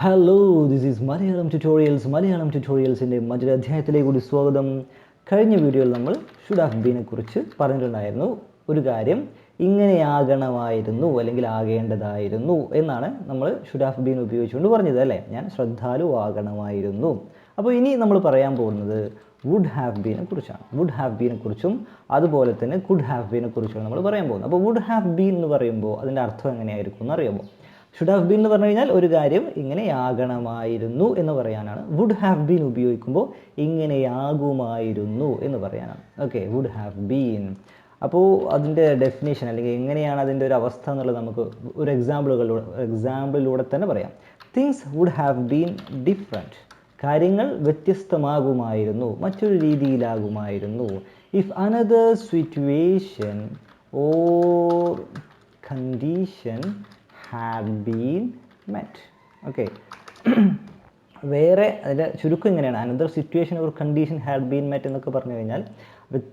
Hello this is Malayalam tutorials Malayalam ട്യൂട്ടോറിയൽസിന്റെ മറ്റൊരു അധ്യായത്തിലേക്ക് കൂടി സ്വാഗതം. കഴിഞ്ഞ വീഡിയോയിൽ നമ്മൾ ഷുഡ് ഹാവ് ബീനെ കുറിച്ച് പറഞ്ഞിട്ടുണ്ടായിരുന്നു. ഒരു കാര്യം ഇങ്ങനെയാകണമായിരുന്നു അല്ലെങ്കിൽ ആകേണ്ടതായിരുന്നു എന്നാണ് നമ്മൾ ഷുഡ് ഉപയോഗിച്ചുകൊണ്ട് പറഞ്ഞത് അല്ലേ? ഞാൻ ശ്രദ്ധാലു ആകണമായിരുന്നു. അപ്പോൾ ഇനി നമ്മൾ പറയാൻ പോകുന്നത് വുഡ് ഹാവ് ബീനെ കുറിച്ചാണ്. വുഡ് ഹാവ് ബീനെ കുറിച്ചും അതുപോലെ തന്നെ കുഡ് ഹാവ് ബീനെ കുറിച്ചുമാണ് നമ്മൾ പറയാൻ പോകുന്നത്. അപ്പോൾ വുഡ് ഹാവ് ബീൻ എന്ന് പറയുമ്പോൾ അതിന്റെ അർത്ഥം എങ്ങനെയായിരിക്കും എന്ന് അറിയാമോ? ഷുഡ് ഹാവ് ബീൻ എന്ന് പറഞ്ഞു കഴിഞ്ഞാൽ ഒരു കാര്യം ഇങ്ങനെയാകണമായിരുന്നു എന്ന് പറയാനാണ്. വുഡ് ഹാവ് ബീൻ ഉപയോഗിക്കുമ്പോൾ ഇങ്ങനെയാകുമായിരുന്നു എന്ന് പറയാനാണ്. ഓക്കെ വുഡ് ഹാവ് ബീൻ അപ്പോൾ അതിന്റെ ഡെഫിനേഷൻ അല്ലെങ്കിൽ എങ്ങനെയാണ് അതിന്റെ ഒരു അവസ്ഥ എന്നുള്ളത് നമുക്ക് ഒരു എക്സാമ്പിളുകളിലൂടെ എക്സാമ്പിളിലൂടെ തന്നെ പറയാം. Things would have been different കാര്യങ്ങൾ വ്യത്യസ്തമാകുമായിരുന്നു മറ്റൊരു രീതിയിലാകുമായിരുന്നു. If another situation or condition had been met okay വേറെ അതിന്റെ ചുരുക്കം ഇങ്ങനെയാണ്. അനദർ സിറ്റുവേഷൻ ഒരു കണ്ടീഷൻ ഹാഡ് ബീൻ മെറ്റ് എന്നൊക്കെ പറഞ്ഞു കഴിഞ്ഞാൽ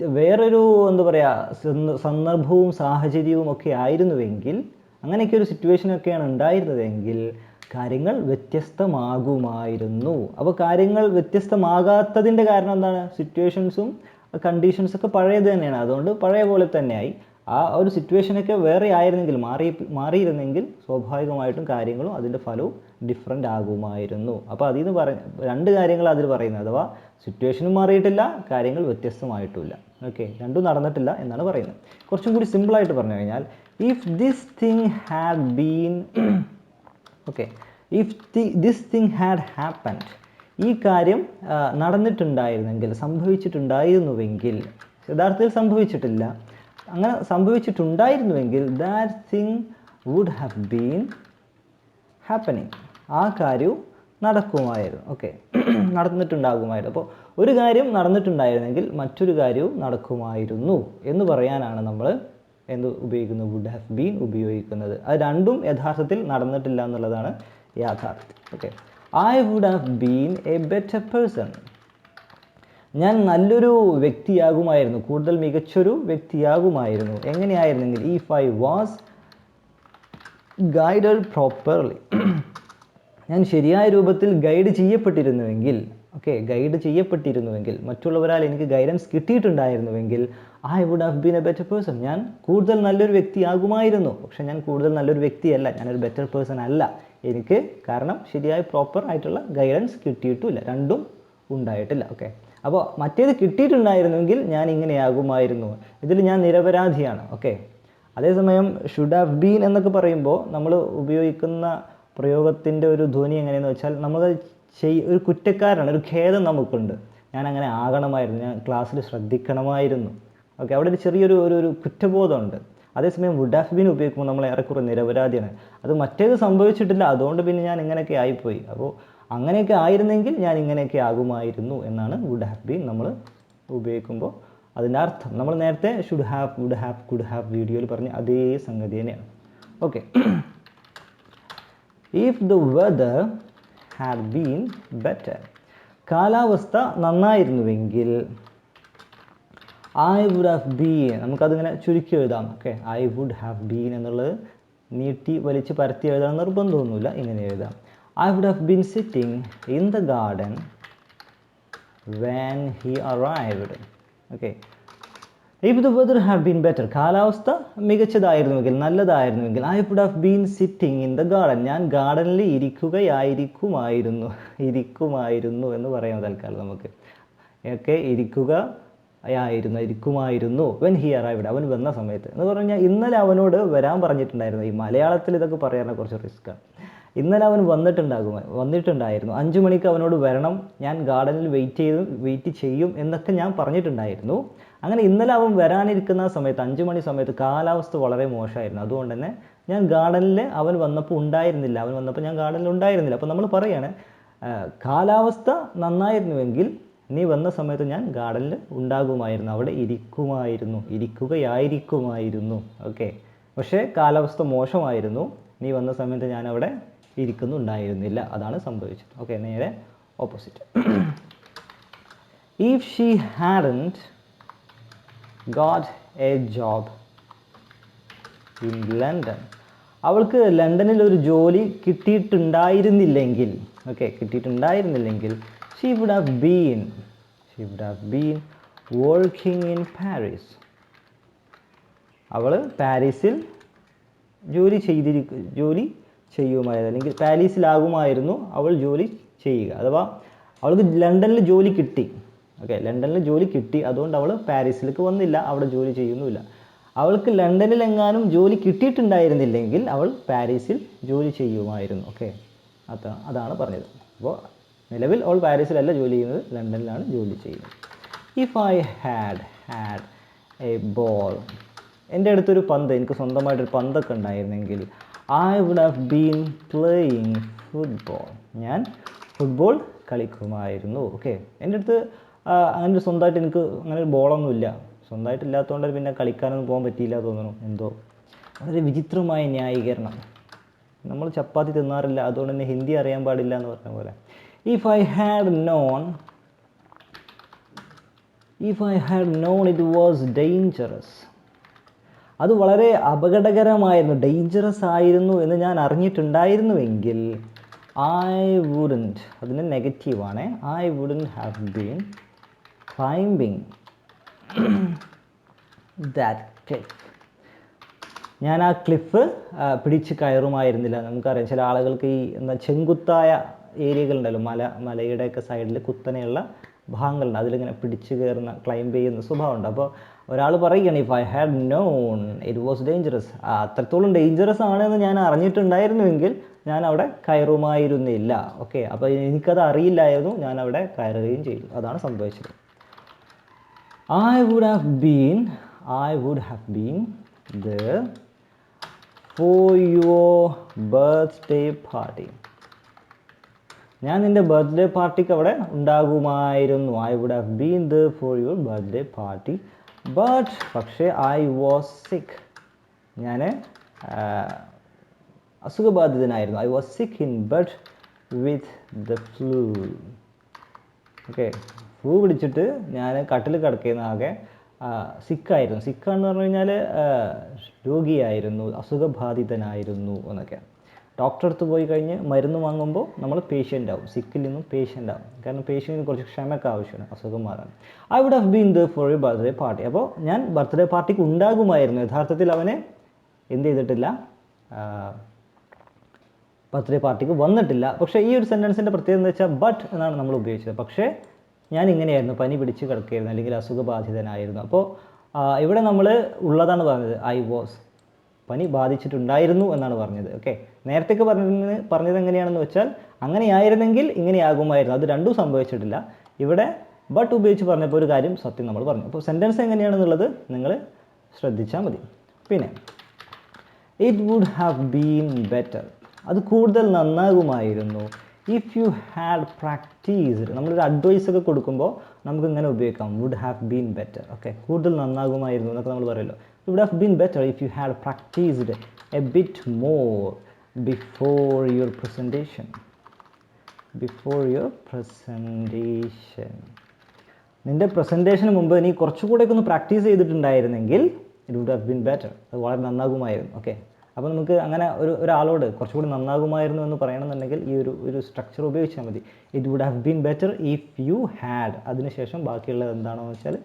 വേറൊരു എന്താ പറയുക സന്ദർഭവും സാഹചര്യവും ഒക്കെ ആയിരുന്നുവെങ്കിൽ അങ്ങനെയൊക്കെ ഒരു സിറ്റുവേഷനൊക്കെയാണ് ഉണ്ടായിരുന്നതെങ്കിൽ കാര്യങ്ങൾ വ്യത്യസ്തമാകുമായിരുന്നു. അപ്പോൾ കാര്യങ്ങൾ വ്യത്യസ്തമാകാത്തതിന്റെ കാരണം എന്താണ്? സിറ്റുവേഷൻസും കണ്ടീഷൻസൊക്കെ പഴയത് തന്നെയാണ്. അതുകൊണ്ട് പഴയ പോലെ തന്നെയായി. ആ ഒരു സിറ്റുവേഷനൊക്കെ വേറെ ആയിരുന്നെങ്കിൽ മാറി മാറിയിരുന്നെങ്കിൽ സ്വാഭാവികമായിട്ടും കാര്യങ്ങളും അതിന്റെ ഫലവും ഡിഫറെന്റ് ആകുമായിരുന്നു. അപ്പോൾ അതിൽ നിന്ന് പറ രണ്ട് കാര്യങ്ങൾ അതിൽ പറയുന്നത്. അഥവാ സിറ്റുവേഷനും മാറിയിട്ടില്ല കാര്യങ്ങൾ വ്യത്യസ്തമായിട്ടുമില്ല ഓക്കെ രണ്ടും നടന്നിട്ടില്ല എന്നാണ് പറയുന്നത്. കുറച്ചും കൂടി സിമ്പിളായിട്ട് പറഞ്ഞു കഴിഞ്ഞാൽ if this thing had been okay if the this thing had happened ഈ കാര്യം നടന്നിട്ടുണ്ടായിരുന്നെങ്കിൽ സംഭവിച്ചിട്ടുണ്ടായിരുന്നുവെങ്കിൽ യഥാർത്ഥത്തിൽ സംഭവിച്ചിട്ടില്ല. അങ്ങനെ സംഭവിച്ചിട്ടുണ്ടായിരുന്നുവെങ്കിൽ that thing would have been happening ആ കാര്യവും നടക്കുമായിരുന്നു. ഓക്കെ നടന്നിട്ടുണ്ടാകുമായിരുന്നു. അപ്പോൾ ഒരു കാര്യം നടന്നിട്ടുണ്ടായിരുന്നെങ്കിൽ മറ്റൊരു കാര്യവും നടക്കുമായിരുന്നു എന്ന് പറയാനാണ് നമ്മൾ എന്ത് ഉപയോഗിക്കുന്നത്? വുഡ് ഹാവ് ബീൻ ഉപയോഗിക്കുന്നത്. അത് രണ്ടും യഥാർത്ഥത്തിൽ നടന്നിട്ടില്ല എന്നുള്ളതാണ് യാഥാർത്ഥ്യം. Okay I would have been a better person ഞാൻ നല്ലൊരു വ്യക്തിയാകുമായിരുന്നു. കൂടുതൽ മികച്ചൊരു വ്യക്തിയാകുമായിരുന്നു. എങ്ങനെയായിരുന്നെങ്കിൽ if I was guided properly ഞാൻ ശരിയായ രൂപത്തിൽ ഗൈഡ് ചെയ്യപ്പെട്ടിരുന്നുവെങ്കിൽ ഓക്കെ ഗൈഡ് ചെയ്യപ്പെട്ടിരുന്നുവെങ്കിൽ മറ്റുള്ളവരാൽ എനിക്ക് guidance കിട്ടിയിട്ടുണ്ടായിരുന്നുവെങ്കിൽ I would have been a better person ഞാൻ കൂടുതൽ നല്ലൊരു വ്യക്തിയാകുമായിരുന്നു. പക്ഷെ ഞാൻ കൂടുതൽ നല്ലൊരു വ്യക്തിയല്ല. ഞാനൊരു ബെറ്റർ പേഴ്സൺ അല്ല. എനിക്ക് കാരണം ശരിയായ പ്രോപ്പർ ആയിട്ടുള്ള ഗൈഡൻസ് കിട്ടിയിട്ടുമില്ല രണ്ടും ഉണ്ടായിട്ടില്ല. ഓക്കെ അപ്പോൾ മറ്റേത് കിട്ടിയിട്ടുണ്ടായിരുന്നെങ്കിൽ ഞാൻ ഇങ്ങനെയാകുമായിരുന്നു. ഇതിൽ ഞാൻ നിരപരാധിയാണ്. ഓക്കെ അതേസമയം ഷുഡ് ഹാവ് ബീൻ എന്നൊക്കെ പറയുമ്പോൾ നമ്മൾ ഉപയോഗിക്കുന്ന പ്രയോഗത്തിന്റെ ഒരു ധ്വനി എങ്ങനെയെന്ന് വെച്ചാൽ നമ്മൾ ചെയ് ഒരു കുറ്റക്കാരാണ് ഒരു ഖേദം നമുക്കുണ്ട്. ഞാൻ അങ്ങനെ ആകണമായിരുന്നു. ഞാൻ ക്ലാസ്സിൽ ശ്രദ്ധിക്കണമായിരുന്നു. ഓക്കെ അവിടെ ഒരു ചെറിയൊരു ഒരു ഒരു കുറ്റബോധമുണ്ട്. അതേസമയം വുഡ് ഹാവ് ബീൻ ഉപയോഗിക്കുമ്പോൾ നമ്മൾ ഏറെക്കുറെ നിരപരാധിയാണ്. അത് മറ്റേത് സംഭവിച്ചിട്ടില്ല. അതുകൊണ്ട് പിന്നെ ഞാൻ ഇങ്ങനെയൊക്കെ ആയിപ്പോയി. അപ്പോൾ അങ്ങനെയൊക്കെ ആയിരുന്നെങ്കിൽ ഞാൻ ഇങ്ങനെയൊക്കെ ആകുമായിരുന്നു എന്നാണ് വുഡ് ഹാവ് ബീൻ നമ്മൾ ഉപയോഗിക്കുമ്പോൾ അതിന്റെ അർത്ഥം. നമ്മൾ നേരത്തെ should have would have could have വീഡിയോയിൽ പറഞ്ഞ അതേ സംഗതി തന്നെയാണ്. Okay if the weather have been better കാലാവസ്ഥ നന്നായിരുന്നുവെങ്കിൽ ഐ വുഡ് ഹാവ് ബീൻ നമുക്കതിങ്ങനെ ചുരുക്കി എഴുതാം. Okay I would have been എന്നുള്ളത് നീട്ടി വലിച്ച് പരത്തി എഴുതാൻ നിർബന്ധമൊന്നുമില്ല. ഇങ്ങനെ എഴുതാം. I would have been sitting in the garden when he arrived. Okay if the weather have been better കാലാവസ്ഥ മികച്ചതായിരുന്നുവെങ്കിൽ നല്ലതായിരുന്നുവെങ്കിൽ I would have been sitting in the garden ഞാൻ ഗാർഡനിൽ ഇരിക്കുകയായിരിക്കുമായിരുന്നു. ഇരിക്കുമായിരുന്നു എന്ന് പറയാം തൽക്കാലം നമുക്ക്. ഒക്കെ ഇരിക്കുക ആയിരുന്നു ഇരിക്കുമായിരുന്നു വെൻ ഹി അറൈവ്ഡ് അവൻ വന്ന സമയത്ത്. എന്ന് പറഞ്ഞാൽ ഇന്നലെ അവനോട് വരാൻ പറഞ്ഞിട്ടുണ്ടായിരുന്നു. ഈ മലയാളത്തിൽ ഇതൊക്കെ പറയാനുള്ള കുറച്ച് റിസ്ക്കാണ് ഇന്നലെ അവൻ വന്നിട്ടുണ്ടാകും വന്നിട്ടുണ്ടായിരുന്നു. അഞ്ചു മണിക്ക് അവനോട് വരണം ഞാൻ ഗാർഡനിൽ വെയിറ്റ് ചെയ്ത് വെയിറ്റ് ചെയ്യും എന്നൊക്കെ ഞാൻ പറഞ്ഞിട്ടുണ്ടായിരുന്നു. അങ്ങനെ ഇന്നലെ അവൻ വരാനിരിക്കുന്ന സമയത്ത് അഞ്ചു മണി സമയത്ത് കാലാവസ്ഥ വളരെ മോശമായിരുന്നു. അതുകൊണ്ട് തന്നെ ഞാൻ ഗാർഡനിൽ അവൻ വന്നപ്പോൾ ഉണ്ടായിരുന്നില്ല. അവൻ വന്നപ്പോൾ ഞാൻ ഗാർഡനിൽ ഉണ്ടായിരുന്നില്ല. അപ്പോൾ നമ്മൾ പറയാണ് കാലാവസ്ഥ നന്നായിരുന്നുവെങ്കിൽ നീ വന്ന സമയത്ത് ഞാൻ ഗാർഡനിൽ ഉണ്ടാകുമായിരുന്നു. അവിടെ ഇരിക്കുമായിരുന്നു. ഇരിക്കുകയായിരിക്കുമായിരുന്നു. ഓക്കെ. പക്ഷേ കാലാവസ്ഥ മോശമായിരുന്നു. നീ വന്ന സമയത്ത് ഞാൻ അവിടെ ഇരിക്കുന്നുണ്ടായിരുന്നില്ല. അതാണ് സംഭവിച്ചത്. ഓക്കെ നേരെ opposite if she hadn't got a job in London അവൾക്ക് ലണ്ടനിൽ ഒരു ജോലി കിട്ടിയിട്ടുണ്ടായിരുന്നില്ലെങ്കിൽ okay കിട്ടിയിട്ടുണ്ടായിരുന്നില്ലെങ്കിൽ she would have been she would have been working in Paris അവൾ പാരീസിൽ ജോലി ചെയ്തിരിക്കും ജോലി ചെയ്യുമായിരുന്നു. അല്ലെങ്കിൽ പാരീസിലാകുമായിരുന്നു അവൾ ജോലി ചെയ്യുക. അഥവാ അവൾക്ക് ലണ്ടനിൽ ജോലി കിട്ടി. ഓക്കെ ലണ്ടനിൽ ജോലി കിട്ടി. അതുകൊണ്ട് അവൾ പാരീസിലേക്ക് വന്നില്ല. അവിടെ ജോലി ചെയ്യുന്നുമില്ല. അവൾക്ക് ലണ്ടനിൽ എങ്ങാനും ജോലി കിട്ടിയിട്ടുണ്ടായിരുന്നില്ലെങ്കിൽ അവൾ പാരീസിൽ ജോലി ചെയ്യുമായിരുന്നു. ഓക്കെ അതാണ് അതാണ് പറഞ്ഞത്. അപ്പോൾ നിലവിൽ അവൾ പാരീസിലല്ല ജോലി ചെയ്യുന്നത്. ലണ്ടനിലാണ് ജോലി ചെയ്യുന്നത്. If I had had a ball എന്റെ അടുത്തൊരു പന്ത് എനിക്ക് സ്വന്തമായിട്ടൊരു പന്തൊക്കെ ഉണ്ടായിരുന്നെങ്കിൽ I would have been playing football ഞാൻ ഫുട്ബോൾ കളിക്കുമായിരുന്നു. ഓക്കെ എന്റെ അടുത്ത് അങ്ങനെ സ്വന്തമായിട്ട് എനിക്ക് അങ്ങനെ ഒരു ബോളൊന്നുമില്ല. സ്വന്തമായിട്ട് ഇല്ലാത്തതുകൊണ്ട് പിന്നെ കളിക്കാനൊന്നും പോകാൻ പറ്റിയില്ല തോന്നുന്നു. എന്തോ വളരെ വിചിത്രമായ ന്യായീകരണം. നമ്മൾ ചപ്പാത്തി തിന്നാറില്ല. അതുകൊണ്ട് തന്നെ ഹിന്ദി അറിയാൻ പാടില്ല എന്ന് പറഞ്ഞ പോലെ. If I had known if I had known it was dangerous അത് വളരെ അപകടകരമായിരുന്നു ഡേഞ്ചറസ് ആയിരുന്നു എന്ന് ഞാൻ അറിഞ്ഞിട്ടുണ്ടായിരുന്നുവെങ്കിൽ ഐ വുഡന്റ് അതിന് നെഗറ്റീവാണ് I wouldn't have been climbing that cliff ഞാൻ ആ ക്ലിഫ് പിടിച്ച് കയറുമായിരുന്നില്ല. നമുക്കറിയാം ചില ആളുകൾക്ക് ഈ എന്താ ചെങ്കുത്തായ ഏരിയകളുണ്ടല്ലോ മല മലയുടെയൊക്കെ സൈഡിൽ കുത്തനെയുള്ള ഭാഗങ്ങളുണ്ട് അതിലിങ്ങനെ പിടിച്ച് കയറുന്ന ക്ലൈംബ് ചെയ്യുന്ന സ്വഭാവമുണ്ട്. അപ്പോൾ ഒരാൾ പറയുകയാണ് if I had known it was dangerous അത്രത്തോളം ഡേഞ്ചറസ് ആണെന്ന് ഞാൻ അറിഞ്ഞിട്ടുണ്ടായിരുന്നുവെങ്കിൽ ഞാൻ അവിടെ കയറുമായിരുന്നില്ല. ഓക്കെ അപ്പോൾ എനിക്കത് അറിയില്ലായിരുന്നു. ഞാൻ അവിടെ കയറുകയും ചെയ്തു. അതാണ് സംഭവിച്ചത്. I would have been I would have been the for your birthday party. ഞാൻ നിന്റെ ബർത്ത്ഡേ പാർട്ടിക്ക് അവിടെ ഉണ്ടാകുമായിരുന്നു. I would have been the for your birthday party but പക്ഷേ ഐ വാസ് സിക്ക് ഞാൻ അസുഖബാധിതനായിരുന്നു. I was sick in but with the flu okay flu പിടിച്ചിട്ട് ഞാൻ കട്ടിൽ കിടക്കുന്ന ആകെ സിക്കായിരുന്നു സിക്കാന്ന് പറഞ്ഞു കഴിഞ്ഞാൽ രോഗിയായിരുന്നു. അസുഖബാധിതനായിരുന്നു എന്നൊക്കെ. ഡോക്ടറെ അടുത്ത് പോയി കഴിഞ്ഞ് മരുന്ന് വാങ്ങുമ്പോൾ നമ്മൾ പേഷ്യന്റ് ആവും. സിക്കിൽ നിന്നും പേഷ്യന്റ് ആവും. കാരണം പേഷ്യന്റിന് കുറച്ച് ക്ഷമയൊക്കെ ആവശ്യമാണ്. അസുഖം മാറാൻ. I would have been the for a birthday party അപ്പോൾ ഞാൻ ബർത്ത്ഡേ പാർട്ടിക്ക് ഉണ്ടാകുമായിരുന്നു. യഥാർത്ഥത്തിൽ അവനെ എന്ത് ചെയ്തിട്ടില്ല? ബർത്ത്ഡേ പാർട്ടിക്ക് വന്നിട്ടില്ല. പക്ഷേ ഈ ഒരു സെന്റൻസിന്റെ പ്രത്യേകത എന്ന് വെച്ചാൽ ബട്ട് എന്നാണ് നമ്മൾ ഉപയോഗിച്ചത്. പക്ഷേ ഞാൻ ഇങ്ങനെയായിരുന്നു. പനി പിടിച്ച് കിടക്കുകയായിരുന്നു. അല്ലെങ്കിൽ അസുഖബാധിതനായിരുന്നു. അപ്പോൾ ഇവിടെ നമ്മൾ ഉള്ളതാണ് പറഞ്ഞത് ഐ വാസ് പനി ബാധിച്ചിട്ടുണ്ടായിരുന്നു എന്നാണ് പറഞ്ഞത്. ഓക്കെ നേരത്തേക്ക് പറഞ്ഞത് പറഞ്ഞത് എങ്ങനെയാണെന്ന് വെച്ചാൽ അങ്ങനെയായിരുന്നെങ്കിൽ ഇങ്ങനെയാകുമായിരുന്നു. അത് രണ്ടും സംഭവിച്ചിട്ടില്ല. ഇവിടെ ബട്ട് ഉപയോഗിച്ച് പറഞ്ഞപ്പോൾ ഒരു കാര്യം സത്യം നമ്മൾ പറഞ്ഞു. അപ്പോൾ സെന്റൻസ് എങ്ങനെയാണെന്നുള്ളത് നിങ്ങൾ ശ്രദ്ധിച്ചാൽ മതി. പിന്നെ it would have been better അത് കൂടുതൽ നന്നാകുമായിരുന്നു. ഇഫ് യു ഹാഡ് പ്രാക്ടീസ്ഡ് നമ്മളൊരു അഡ്വൈസ് ഒക്കെ കൊടുക്കുമ്പോൾ നമുക്ക് ഇങ്ങനെ ഉപയോഗിക്കാം. Would have been better okay കൂടുതൽ നന്നാകുമായിരുന്നു എന്നൊക്കെ നമ്മൾ പറയുമല്ലോ. Would have been better if you had practiced a bit more before your presentation. Before your presentation നിന്റെ പ്രസന്റേഷന് മുമ്പ് നീ കുറച്ചുകൂടെയൊക്കെ ഒന്ന് practice ചെയ്തിട്ടുണ്ടായിരുന്നെങ്കിൽ it would have been better അത് വളരെ നന്നാകുമായിരുന്നു. ഓക്കെ അപ്പോൾ നമുക്ക് അങ്ങനെ ഒരു ഒരാളോട് കുറച്ചുകൂടി നന്നാകുമായിരുന്നു എന്ന് പറയണമെന്നുണ്ടെങ്കിൽ ഈ ഒരു ഒരു സ്ട്രക്ചർ ഉപയോഗിച്ചാൽ മതി. It would have been better if you had അതിനുശേഷം ബാക്കിയുള്ളത് എന്താണെന്ന് വെച്ചാൽ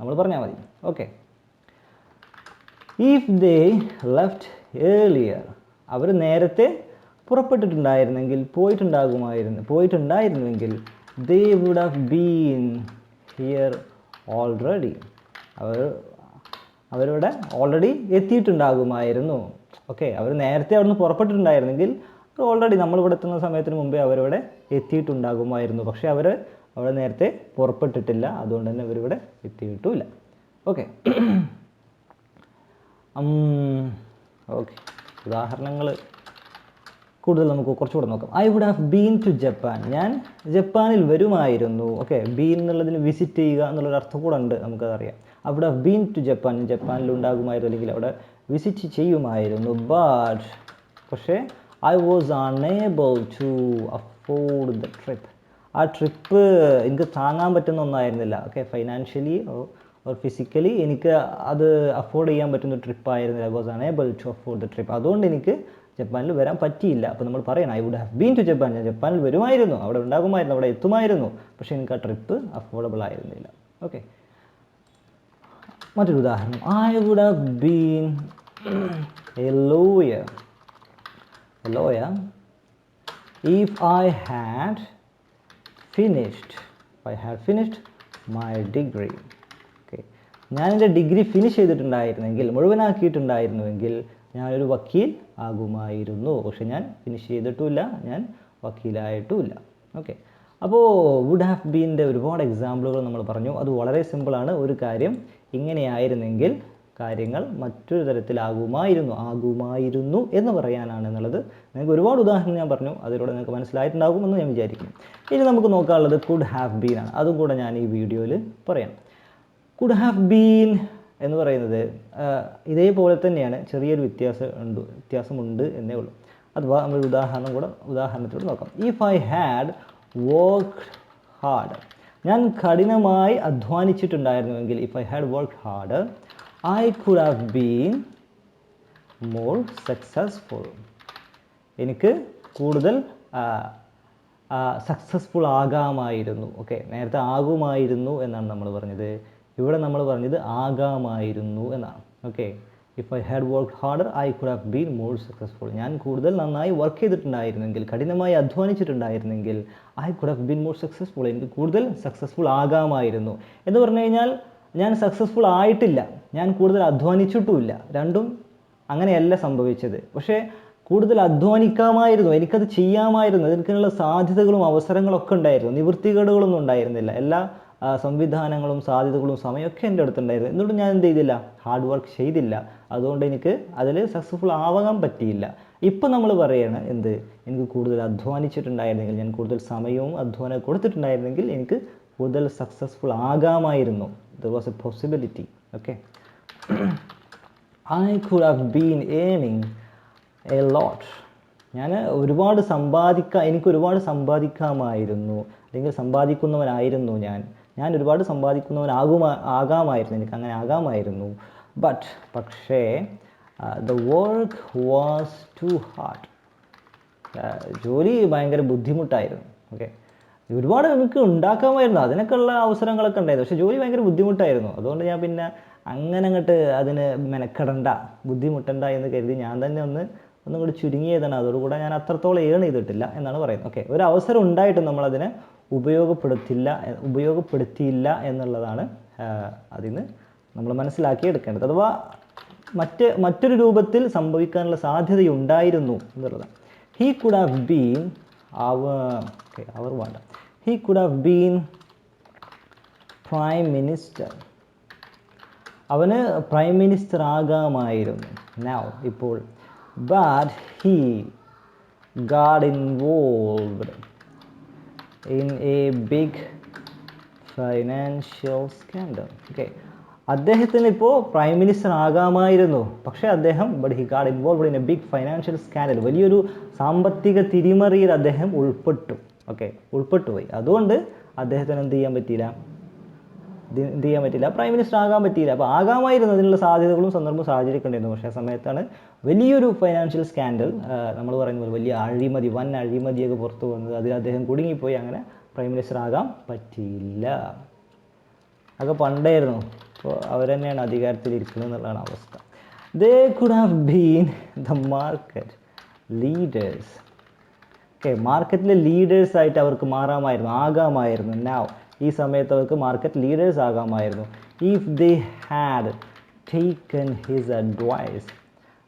നമ്മൾ പറഞ്ഞാൽ മതി. Okay if they left earlier അവർ നേരത്തെ പുറപ്പെട്ടിട്ടുണ്ടായിരുന്നെങ്കിൽ പോയിട്ടുണ്ടാകുമായിരുന്നു പോയിട്ടുണ്ടായിരുന്നുവെങ്കിൽ they would have been here already അവർ അവരിവിടെ ഓൾറെഡി എത്തിയിട്ടുണ്ടാകുമായിരുന്നു. ഓക്കെ അവർ നേരത്തെ അവിടുന്ന് പുറപ്പെട്ടിട്ടുണ്ടായിരുന്നെങ്കിൽ ഓൾറെഡി നമ്മളിവിടെ എത്തുന്ന സമയത്തിന് മുമ്പേ അവരിവിടെ എത്തിയിട്ടുണ്ടാകുമായിരുന്നു. പക്ഷേ അവർ അവിടെ നേരത്തെ പുറപ്പെട്ടിട്ടില്ല. അതുകൊണ്ട് തന്നെ അവരിവിടെ എത്തിയിട്ടുമില്ല. Okay okay. ഉദാഹരണങ്ങൾ കൂടുതൽ നമുക്ക് കുറച്ചുകൂടെ നോക്കാം. I would have been to Japan ഞാൻ ജപ്പാനിൽ വരുമായിരുന്നു. ഓക്കെ ബീൻ എന്നുള്ളതിന് വിസിറ്റ് ചെയ്യുക എന്നുള്ളൊരു അർത്ഥം കൂടെ ഉണ്ട് നമുക്കതറിയാം. I would have been to Japan ജപ്പാനിൽ ഉണ്ടാകുമായിരുന്നു അല്ലെങ്കിൽ അവിടെ വിസിറ്റ് ചെയ്യുമായിരുന്നു. ബട്ട് പക്ഷേ I was unable to afford the trip ആ ട്രിപ്പ് എനിക്ക് താങ്ങാൻ പറ്റുന്ന ഒന്നായിരുന്നില്ല. ഓക്കെ ഫൈനാൻഷ്യലി ഓർ ഫിസിക്കലി എനിക്ക് അത് അഫോർഡ് ചെയ്യാൻ പറ്റുന്ന ട്രിപ്പ് ആയിരുന്നില്ല I was unable to afford the trip അതുകൊണ്ട് എനിക്ക് ജപ്പാനിൽ വരാൻ പറ്റിയില്ല. അപ്പോൾ നമ്മൾ പറയണം I would have been to Japan ഞാൻ ജപ്പാനിൽ വരുമായിരുന്നു. അവിടെ ഉണ്ടാകുമായിരുന്നു അവിടെ എത്തുമായിരുന്നു. പക്ഷേ എനിക്ക് ആ ട്രിപ്പ് അഫോർഡബിൾ ആയിരുന്നില്ല. ഓക്കെ മറ്റൊരു ഉദാഹരണം. I would have been a lawyer a lawyer if I had finished I had finished my degree ഞാൻ എന്റെ ഡിഗ്രി ഫിനിഷ് ചെയ്തിട്ടുണ്ടായിരുന്നെങ്കിൽ മുഴുവനാക്കിയിട്ടുണ്ടായിരുന്നുവെങ്കിൽ ഞാനൊരു വക്കീൽ ആകുമായിരുന്നു. പക്ഷെ ഞാൻ ഫിനിഷ് ചെയ്തിട്ടുമില്ല ഞാൻ വക്കീലായിട്ടുമില്ല. ഓക്കെ. അപ്പോൾ വുഡ് ഹാവ് ബീന്റെ ഒരുപാട് എക്സാമ്പിളുകൾ നമ്മൾ പറഞ്ഞു. അത് വളരെ സിമ്പിളാണ് ഒരു കാര്യം ഇങ്ങനെയായിരുന്നെങ്കിൽ കാര്യങ്ങൾ മറ്റൊരു തരത്തിലാകുമായിരുന്നു. ആകുമായിരുന്നു എന്ന് പറയാനാണ് എന്നുള്ളത്. നിങ്ങൾക്ക് ഒരുപാട് ഉദാഹരണം ഞാൻ പറഞ്ഞു. അതിലൂടെ നിങ്ങൾക്ക് മനസ്സിലായിട്ടുണ്ടാകുമെന്ന് ഞാൻ വിചാരിക്കുന്നു. ഇനി നമുക്ക് നോക്കാനുള്ളത് കുഡ് ഹാവ് ബീൻ ആണ്. അതും കൂടെ ഞാൻ ഈ വീഡിയോയിൽ പറയാം. കുഡ് ഹാവ് ബീൻ എന്ന് പറയുന്നത് ഇതേപോലെ തന്നെയാണ് ചെറിയൊരു വ്യത്യാസം ഉണ്ട് വ്യത്യാസമുണ്ട് എന്നേ ഉള്ളൂ. അഥവാ നമ്മൾ ഉദാഹരണം കൂടെ ഉദാഹരണത്തിലൂടെ നോക്കാം. If I had work hard ഞാൻ കഠിനമായി അധ്വാനിച്ചിട്ടുണ്ടായിരുന്നുവെങ്കിൽ if I had work hard I could have been more successful എനിക്ക് കൂടുതൽ സക്സസ്ഫുൾ ആകാമായിരുന്നു. ഓക്കെ നേരത്തെ ആകുമായിരുന്നു എന്നാണ് നമ്മൾ പറഞ്ഞത്. ഇവിടെ നമ്മൾ പറഞ്ഞത് ആകാമായിരുന്നു എന്നാണ്. Okay if I had work harder I could have been more successful ഞാൻ കൂടുതൽ നന്നായി വർക്ക് ചെയ്തിട്ടുണ്ടായിരുന്നെങ്കിൽ കഠിനമായി അധ്വാനിച്ചിട്ടുണ്ടായിരുന്നെങ്കിൽ I could have been more successful എനിക്ക് കൂടുതൽ സക്സസ്ഫുൾ ആകാമായിരുന്നു. എന്ന് പറഞ്ഞു കഴിഞ്ഞാൽ ഞാൻ സക്സസ്ഫുൾ ആയിട്ടില്ല. ഞാൻ കൂടുതൽ അധ്വാനിച്ചിട്ടുമില്ല. രണ്ടും അങ്ങനെയല്ല സംഭവിച്ചത്. പക്ഷേ കൂടുതൽ അധ്വാനിക്കാമായിരുന്നു. എനിക്കത് ചെയ്യാമായിരുന്നു. അതിനുള്ള സാധ്യതകളും അവസരങ്ങളൊക്കെ ഉണ്ടായിരുന്നു. നിവൃത്തികേടുകളൊന്നും ഉണ്ടായിരുന്നില്ല. എല്ലാ സംവിധാനങ്ങളും സാധ്യതകളും സമയമൊക്കെ എന്റെ അടുത്തുണ്ടായിരുന്നു. എന്തുകൊണ്ട് ഞാൻ എന്ത് ചെയ്തില്ല? ഹാർഡ് വർക്ക് ചെയ്തില്ല. അതുകൊണ്ട് എനിക്ക് അതിൽ സക്സസ്ഫുൾ ആവാൻ പറ്റിയില്ല. ഇപ്പം നമ്മൾ പറയുകയാണ് എന്ത്? എനിക്ക് കൂടുതൽ അധ്വാനിച്ചിട്ടുണ്ടായിരുന്നെങ്കിൽ ഞാൻ കൂടുതൽ സമയവും അധ്വാനം കൊടുത്തിട്ടുണ്ടായിരുന്നെങ്കിൽ എനിക്ക് കൂടുതൽ successful ആകാമായിരുന്നു. There was a possibility okay I could have been ഏണിങ് a lot ഞാൻ ഒരുപാട് സമ്പാദിക്കാൻ എനിക്ക് ഒരുപാട് സമ്പാദിക്കാമായിരുന്നു. അല്ലെങ്കിൽ സമ്പാദിക്കുന്നവനായിരുന്നു ഞാൻ. ഞാൻ ഒരുപാട് സമ്പാദിക്കുന്നവനാകുമാ ആകാമായിരുന്നു എനിക്ക് അങ്ങനെ ആകാമായിരുന്നു. ബട്ട് പക്ഷേ the work was too hard ജോലി ഭയങ്കര ബുദ്ധിമുട്ടായിരുന്നു ഓക്കെ ഒരുപാട് എനിക്ക് ഉണ്ടാക്കാമായിരുന്നു അതിനൊക്കെയുള്ള അവസരങ്ങളൊക്കെ ഉണ്ടായിരുന്നു. പക്ഷേ ജോലി ഭയങ്കര ബുദ്ധിമുട്ടായിരുന്നു. അതുകൊണ്ട് ഞാൻ പിന്നെ അങ്ങനെ അങ്ങോട്ട് അതിന് മെനക്കെടണ്ട ബുദ്ധിമുട്ടണ്ട എന്ന് കരുതി ഞാൻ തന്നെ ഒന്ന് ഒന്നും കൂടി ചുരുങ്ങിയതാണ്. അതോടുകൂടെ ഞാൻ അത്രത്തോളം ഏൺ ചെയ്തിട്ടില്ല എന്നാണ് പറയുന്നത് ഓക്കെ ഒരു അവസരം ഉണ്ടായിട്ടും നമ്മളതിനെ ഉപയോഗപ്പെടുത്തില്ല ഉപയോഗപ്പെടുത്തിയില്ല എന്നുള്ളതാണ് അതിൽ നിന്ന് നമ്മൾ മനസ്സിലാക്കി എടുക്കേണ്ടത് അഥവാ മറ്റ് മറ്റൊരു രൂപത്തിൽ സംഭവിക്കാനുള്ള സാധ്യതയുണ്ടായിരുന്നു എന്നുള്ളതാണ്. ഹീ കുഡ് ഹാവ് ബീൻ അവർ അവർ വേണ്ട he could have been prime minister അവന് പ്രൈം മിനിസ്റ്റർ ആകാമായിരുന്നു നാവ് ഇപ്പോൾ. But he got involved in a big financial scandal. Okay അദ്ദേഹത്തിന് ഇപ്പോൾ പ്രൈം മിനിസ്റ്റർ ആകാമായിരുന്നു. പക്ഷേ അദ്ദേഹം but he got involved in a big financial scandal വലിയൊരു സാമ്പത്തിക തിരിമറിയിൽ അദ്ദേഹം ഉൾപ്പെട്ടു. ഓക്കെ ഉൾപ്പെട്ടു പോയി അതുകൊണ്ട് അദ്ദേഹത്തിന് എന്ത് ചെയ്യാൻ പറ്റിയില്ല? എന്ത് ചെയ്യാൻ പറ്റില്ല. പ്രൈം മിനിസ്റ്റർ ആകാൻ പറ്റിയില്ല. അപ്പോൾ ആകാമായിരുന്നു അതിനുള്ള സാധ്യതകളും സന്ദർഭവും സാഹചര്യമൊക്കെ പക്ഷേ ആ സമയത്താണ് വലിയൊരു ഫൈനാൻഷ്യൽ സ്കാൻഡൽ നമ്മൾ പറയുന്ന പോലെ വലിയ അഴിമതി വൻ അഴിമതിയൊക്കെ പുറത്തു വന്നത്. അതിൽ അദ്ദേഹം കുടുങ്ങിപ്പോയി. അങ്ങനെ പ്രൈം മിനിസ്റ്റർ ആകാൻ പറ്റിയില്ല. അതൊക്കെ പണ്ടായിരുന്നു. അപ്പോൾ അവർ തന്നെയാണ് അധികാരത്തിൽ അധികാരത്തിലിരിക്കുന്നത് എന്നുള്ളതാണ് അവസ്ഥ. They could have been the market leaders okay മാർക്കറ്റിലെ ലീഡേഴ്സ് ആയിട്ട് അവർക്ക് മാറാമായിരുന്നു. ആകാമായിരുന്നു. നാവ് ഈ സമയത്ത് അവർക്ക് market leaders ആകാമായിരുന്നു. If they had taken his advice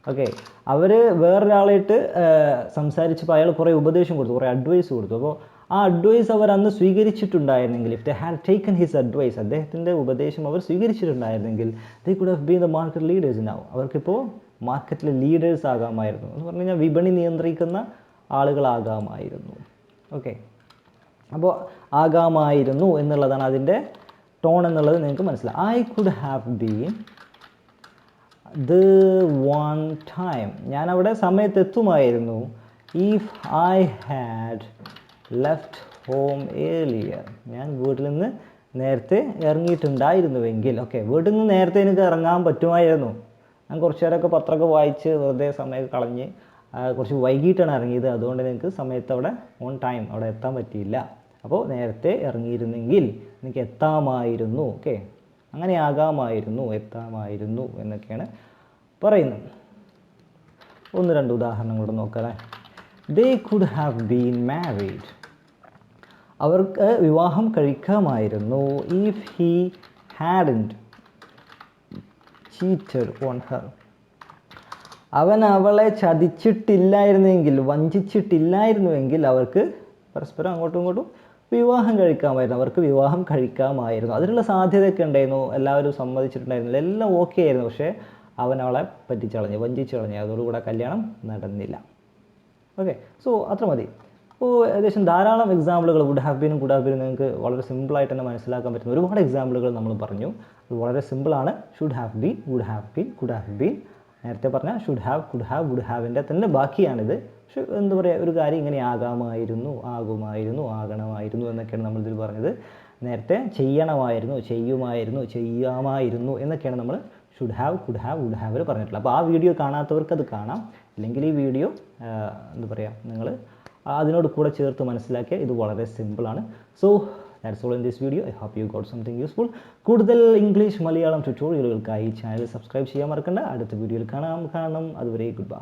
okay അവർ വേറൊരാളായിട്ട് സംസാരിച്ചപ്പോൾ അയാൾ കുറേ ഉപദേശം കൊടുത്തു കുറേ അഡ്വൈസ് കൊടുത്തു. അപ്പോൾ ആ അഡ്വൈസ് അവർ അന്ന് സ്വീകരിച്ചിട്ടുണ്ടായിരുന്നെങ്കിൽ if they had taken his advice അദ്ദേഹത്തിന്റെ ഉപദേശം അവർ സ്വീകരിച്ചിട്ടുണ്ടായിരുന്നെങ്കിൽ they could have been the market leaders ഉണ്ടാവും അവർക്കിപ്പോൾ മാർക്കറ്റിലെ ലീഡേഴ്സ് ആകാമായിരുന്നു. എന്ന് പറഞ്ഞു കഴിഞ്ഞാൽ വിപണി നിയന്ത്രിക്കുന്ന ആളുകളാകാമായിരുന്നു. ഓക്കെ അപ്പോൾ ആകാമായിരുന്നു എന്നുള്ളതാണ് അതിന്റെ ടോൺ എന്നുള്ളത് നിങ്ങൾക്ക് മനസ്സിലായി I could have been the one time ഞാൻ അവിടെ സമയത്ത് എത്തുമായിരുന്നു if I had left home earlier ഞാൻ വീട്ടിൽ നിന്ന് നേരത്തെ ഇറങ്ങിയിട്ടുണ്ടായിരുന്നുവെങ്കിൽ. ഓക്കെ വീട്ടിൽ നിന്ന് നേരത്തെ എനിക്ക് ഇറങ്ങാൻ പറ്റുമായിരുന്നു. ഞാൻ കുറച്ച് നേരമൊക്കെ പത്രമൊക്കെ വായിച്ച് വെറുതെ സമയമൊക്കെ കളഞ്ഞ് കുറച്ച് വൈകിട്ടാണ് ഇറങ്ങിയത്. അതുകൊണ്ട് നിങ്ങൾക്ക് സമയത്ത് അവിടെ ഓൺ ടൈം അവിടെ എത്താൻ പറ്റിയില്ല. അപ്പോൾ നേരത്തെ ഇറങ്ങിയിരുന്നെങ്കിൽ എനിക്ക് എത്താമായിരുന്നു ഓക്കെ അങ്ങനെ ആകാമായിരുന്നു എത്താമായിരുന്നു എന്നൊക്കെയാണ് പറയുന്നത്. ഒന്ന് രണ്ട് ഉദാഹരണം കൂടെ നോക്കാം they could have been married അവർക്ക് വിവാഹം കഴിക്കാമായിരുന്നു if he hadn't cheated on her അവൻ അവളെ ചതിച്ചിട്ടില്ലായിരുന്നെങ്കിൽ വഞ്ചിച്ചിട്ടില്ലായിരുന്നുവെങ്കിൽ അവർക്ക് പരസ്പരം അങ്ങോട്ടും ഇങ്ങോട്ടും വിവാഹം കഴിക്കാമായിരുന്നു. അവർക്ക് വിവാഹം കഴിക്കാമായിരുന്നു. അതിനുള്ള സാധ്യതയൊക്കെ ഉണ്ടായിരുന്നു. എല്ലാവരും സമ്മതിച്ചിട്ടുണ്ടായിരുന്നില്ല. എല്ലാം ഓക്കെ ആയിരുന്നു. പക്ഷേ അവൻ അവളെ പറ്റിച്ചളഞ്ഞു വഞ്ചിച്ചു കളഞ്ഞു അതോടുകൂടെ കല്യാണം നടന്നില്ല. ഓക്കെ സോ അത്ര മതി. അപ്പോൾ ഏകദേശം ധാരാളം എക്സാമ്പിളുകൾ വുഡ് ഹാവ് ബീനും കുഡ് ഹാവ് ബീനും നിങ്ങൾക്ക് വളരെ സിമ്പിളായിട്ട് തന്നെ മനസ്സിലാക്കാൻ പറ്റുന്ന ഒരുപാട് എക്സാമ്പിളുകൾ നമ്മൾ പറഞ്ഞു. അത് വളരെ സിമ്പിളാണ് should have been would have been could have been നേരത്തെ പറഞ്ഞ should have could have would ഹാവിന്റെ തന്നെ ബാക്കിയാണിത്. എന്താ പറയുക ഒരു കാര്യം ഇങ്ങനെ ആകാമായിരുന്നു ആകുമായിരുന്നു ആകണമായിരുന്നു എന്നൊക്കെയാണ് നമ്മളിതിൽ പറഞ്ഞത്. നേരത്തെ ചെയ്യണമായിരുന്നു ചെയ്യുമായിരുന്നു ചെയ്യാമായിരുന്നു എന്നൊക്കെയാണ് നമ്മൾ should have could have would have പറഞ്ഞിട്ടുള്ളത്. അപ്പോൾ ആ വീഡിയോ കാണാത്തവർക്ക് അത് കാണാം. അല്ലെങ്കിൽ ഈ വീഡിയോ എന്താ പറയുക നിങ്ങൾ അതിനോട് കൂടെ ചേർത്ത് മനസ്സിലാക്കിയാൽ ഇത് വളരെ സിമ്പിളാണ് so that's all in this video I hope you got something useful കൂടുതൽ ഇംഗ്ലീഷ് മലയാളം ട്യൂട്ടോറിയലുകൾക്കായി ചാനൽ സബ്സ്ക്രൈബ് ചെയ്യാൻ മറക്കണ്ട. അടുത്ത വീഡിയോയിൽ കാണാം. കാണണം. അതുവരെ ഗുഡ് ബൈ